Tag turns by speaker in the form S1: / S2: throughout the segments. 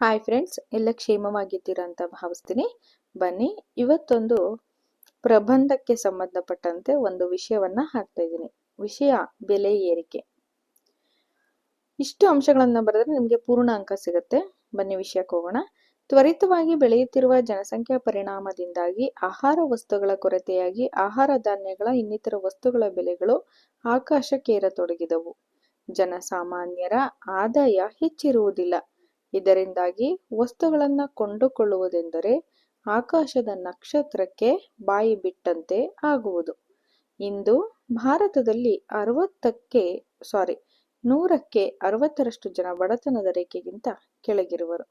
S1: Hi friends ಎಲ್ಲ ಕ್ಷೇಮವಾಗಿದ್ದೀರಾ ಅಂತ ಭಾವಿಸ್ತೀನಿ. ಬನ್ನಿ, ಇವತ್ತೊಂದು ಪ್ರಬಂಧಕ್ಕೆ ಸಂಬಂಧಪಟ್ಟಂತೆ ಒಂದು ವಿಷಯವನ್ನ ಹಾಕ್ತಾ ಇದ್ದೀನಿ. ವಿಷಯ ಬೆಲೆ ಏರಿಕೆ. ಇಷ್ಟು ಅಂಶಗಳನ್ನ ಬರೆದ್ರೆ ನಿಮಗೆ ಪೂರ್ಣ ಅಂಕ ಸಿಗುತ್ತೆ. ಬನ್ನಿ ವಿಷಯಕ್ಕೆ ಹೋಗೋಣ. ತ್ವರಿತವಾಗಿ ಬೆಳೆಯುತ್ತಿರುವ ಜನಸಂಖ್ಯಾ ಪರಿಣಾಮದಿಂದಾಗಿ ಆಹಾರ ವಸ್ತುಗಳ ಕೊರತೆಯಾಗಿ ಆಹಾರ ಧಾನ್ಯಗಳ ಇನ್ನಿತರ ವಸ್ತುಗಳ ಬೆಲೆಗಳು ಆಕಾಶಕ್ಕೇರತೊಡಗಿದವು. ಜನಸಾಮಾನ್ಯರ ಆದಾಯ ಹೆಚ್ಚಿರುವುದಿಲ್ಲ. ಇದರಿಂದಾಗಿ ವಸ್ತುಗಳನ್ನು ಕೊಂಡುಕೊಳ್ಳುವುದೆಂದರೆ ಆಕಾಶದ ನಕ್ಷತ್ರಕ್ಕೆ ಬಾಯಿ ಬಿಟ್ಟಂತೆ ಆಗುವುದು. ಇಂದು ಭಾರತದಲ್ಲಿ ಅರವತ್ತಕ್ಕೆ ಸಾರಿ ನೂರಕ್ಕೆ ಅರವತ್ತರಷ್ಟು ಜನ ಬಡತನದ ರೇಖೆಗಿಂತ ಕೆಳಗಿರುವರು.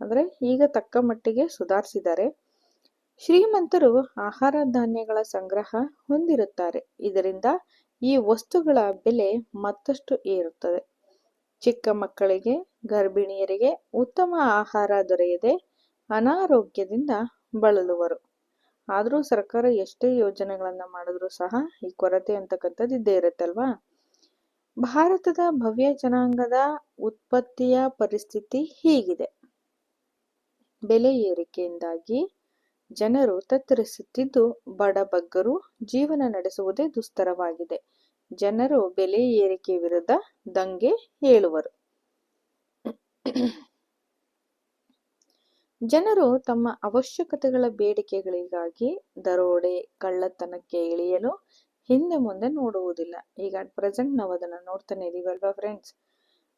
S1: ಅಂದರೆ ಈಗ ತಕ್ಕ ಮಟ್ಟಿಗೆ ಸುಧಾರಿಸಿದ್ದಾರೆ. ಶ್ರೀಮಂತರು ಆಹಾರ ಧಾನ್ಯಗಳ ಸಂಗ್ರಹ ಹೊಂದಿರುತ್ತಾರೆ. ಇದರಿಂದ ಈ ವಸ್ತುಗಳ ಬೆಲೆ ಮತ್ತಷ್ಟು ಏರುತ್ತದೆ. ಚಿಕ್ಕ ಮಕ್ಕಳಿಗೆ, ಗರ್ಭಿಣಿಯರಿಗೆ ಉತ್ತಮ ಆಹಾರ ದೊರೆಯದೆ ಅನಾರೋಗ್ಯದಿಂದ ಬಳಲುವರು. ಆದರೂ ಸರ್ಕಾರ ಎಷ್ಟೇ ಯೋಜನೆಗಳನ್ನು ಮಾಡಿದ್ರೂ ಸಹ ಈ ಕೊರತೆ ಅಂತಕ್ಕಂಥದ್ದು ಇದ್ದೇ ಇರುತ್ತಲ್ವಾ? ಭಾರತದ ಭವ್ಯ ಜನಾಂಗದ ಉತ್ಪತ್ತಿಯ ಪರಿಸ್ಥಿತಿ ಹೀಗಿದೆ. ಬೆಲೆ ಏರಿಕೆಯಿಂದಾಗಿ ಜನರು ತತ್ತರಿಸುತ್ತಿದ್ದು ಬಡಬಗ್ಗರು ಜೀವನ ನಡೆಸುವುದೇ ದುಸ್ತರವಾಗಿದೆ. ಜನರು ಬೆಲೆ ಏರಿಕೆ ವಿರುದ್ಧ ದಂಗೆ ಏಳುವರು. ಜನರು ತಮ್ಮ ಅವಶ್ಯಕತೆಗಳ ಬೇಡಿಕೆಗಳಿಗಾಗಿ ದರೋಡೆ, ಕಳ್ಳತನಕ್ಕೆ ಇಳಿಯಲು ಹಿಂದೆ ಮುಂದೆ ನೋಡುವುದಿಲ್ಲ. ಈಗ ಅಟ್ ಪ್ರೆಸೆಂಟ್ ನಾವು ಅದನ್ನ ನೋಡ್ತಾನೆ ಇದೀವಲ್ವಾ ಫ್ರೆಂಡ್ಸ್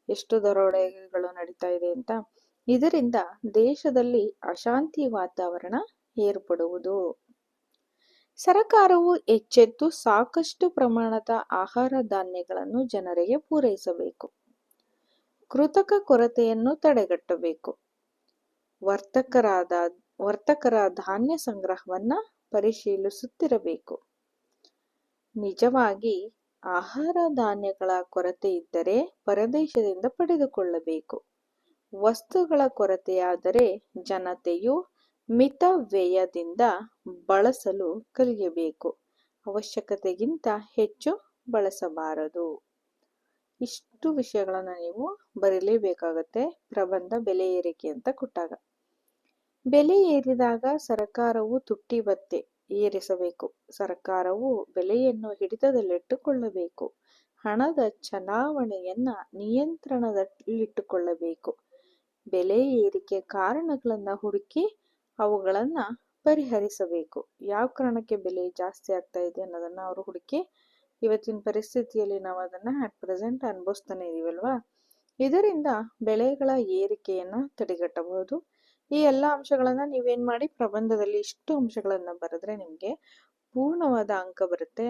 S1: ಎಷ್ಟು ದರೋಡೆಗಳು ನಡೀತಾ ಇದೆ ಅಂತ. ಇದರಿಂದ ದೇಶದಲ್ಲಿ ಅಶಾಂತಿ ವಾತಾವರಣ ಏರ್ಪಡುವುದು. ಸರಕಾರವು ಎಚ್ಚೆತ್ತು ಸಾಕಷ್ಟು ಪ್ರಮಾಣದ ಆಹಾರ ಧಾನ್ಯಗಳನ್ನು ಜನರಿಗೆ ಪೂರೈಸಬೇಕು. ಕೃತಕ ಕೊರತೆಯನ್ನು ತಡೆಗಟ್ಟಬೇಕು. ವರ್ತಕರಾದ, ವರ್ತಕರ ಧಾನ್ಯ ಸಂಗ್ರಹವನ್ನ ಪರಿಶೀಲಿಸುತ್ತಿರಬೇಕು. ನಿಜವಾಗಿ ಆಹಾರ ಧಾನ್ಯಗಳ ಕೊರತೆ ಇದ್ದರೆ ಪರದೇಶದಿಂದ ಪಡೆದುಕೊಳ್ಳಬೇಕು. ವಸ್ತುಗಳ ಕೊರತೆಯಾದರೆ ಜನತೆಯು ಮಿತ ವ್ಯಯದಿಂದ ಬಳಸಲು ಕಲಿಯಬೇಕು. ಅವಶ್ಯಕತೆಗಿಂತ ಹೆಚ್ಚು ಬಳಸಬಾರದು. ಇಷ್ಟು ವಿಷಯಗಳನ್ನು ನೀವು ಬರೀಲೇಬೇಕಾಗತ್ತೆ. ಪ್ರಬಂಧ ಬೆಲೆ ಏರಿಕೆ ಅಂತ ಕೊಟ್ಟಾಗ. ಬೆಲೆ ಏರಿದಾಗ ಸರ್ಕಾರವು ತುಟ್ಟಿ ಬತ್ತೆ ಏರಿಸಬೇಕು. ಸರ್ಕಾರವು ಬೆಲೆಯನ್ನು ಹಿಡಿತದಲ್ಲಿಟ್ಟುಕೊಳ್ಳಬೇಕು. ಹಣದ ಚಲಾವಣೆಯನ್ನ ನಿಯಂತ್ರಣದಲ್ಲಿಟ್ಟುಕೊಳ್ಳಬೇಕು. ಬೆಲೆ ಏರಿಕೆ ಕಾರಣಗಳನ್ನು ಹುಡುಕಿ ಅವುಗಳನ್ನ ಪರಿಹರಿಸಬೇಕು. ಯಾವ ಕಾರಣಕ್ಕೆ ಬೆಲೆ ಜಾಸ್ತಿ ಆಗ್ತಾ ಇದೆ ಅನ್ನೋದನ್ನ ಅವರು ಹುಡುಕಿ ಇವತ್ತಿನ ಪರಿಸ್ಥಿತಿಯಲ್ಲಿ ನಾವು ಅದನ್ನ ಅಟ್ ಪ್ರೆಸೆಂಟ್ ಅನುಭವಿಸ್ತಾನೆ ಇದೀವಲ್ವಾ? ಇದರಿಂದ ಬೆಳೆಗಳ ಏರಿಕೆಯನ್ನು ತಡೆಗಟ್ಟಬಹುದು. ಈ ಎಲ್ಲ ಅಂಶಗಳನ್ನು ನೀವೇನು ಮಾಡಿ ಪ್ರಬಂಧದಲ್ಲಿ ಇಷ್ಟು ಅಂಶಗಳನ್ನು ಬರೆದ್ರೆ ನಿಮಗೆ ಪೂರ್ಣವಾದ ಅಂಕ ಬರುತ್ತೆ.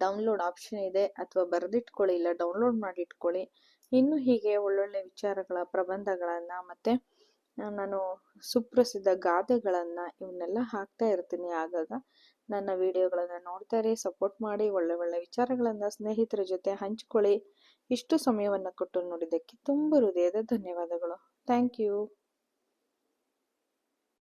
S1: ಡೌನ್ಲೋಡ್ ಆಪ್ಷನ್ ಇದೆ ಅಥವಾ ಬರೆದಿಟ್ಕೊಳ್ಳಿ ಇಲ್ಲ ಡೌನ್ಲೋಡ್ ಮಾಡಿ ಇಟ್ಕೊಳ್ಳಿ ಇನ್ನು ಹೀಗೆ ಒಳ್ಳೊಳ್ಳೆ ವಿಚಾರಗಳ, ಪ್ರಬಂಧಗಳನ್ನು ಮತ್ತೆ ನಾನು ಸುಪ್ರಸಿದ್ಧ ಗಾದೆಗಳನ್ನು ಇವನ್ನೆಲ್ಲ ಹಾಕ್ತಾ ಇರ್ತೀನಿ ಆಗಾಗ. ನನ್ನ ವಿಡಿಯೋಗಳನ್ನು ನೋಡ್ತಾ ಇರಿ ಸಪೋರ್ಟ್ ಮಾಡಿ, ಒಳ್ಳೆ ಒಳ್ಳೆ ವಿಚಾರಗಳನ್ನು ಸ್ನೇಹಿತರ ಜೊತೆ ಹಂಚ್ಕೊಳ್ಳಿ. ಇಷ್ಟು ಸಮಯವನ್ನು ಕೊಟ್ಟು ನೋಡಿದ್ದಕ್ಕೆ ತುಂಬ ಹೃದಯದ ಧನ್ಯವಾದಗಳು. Thank you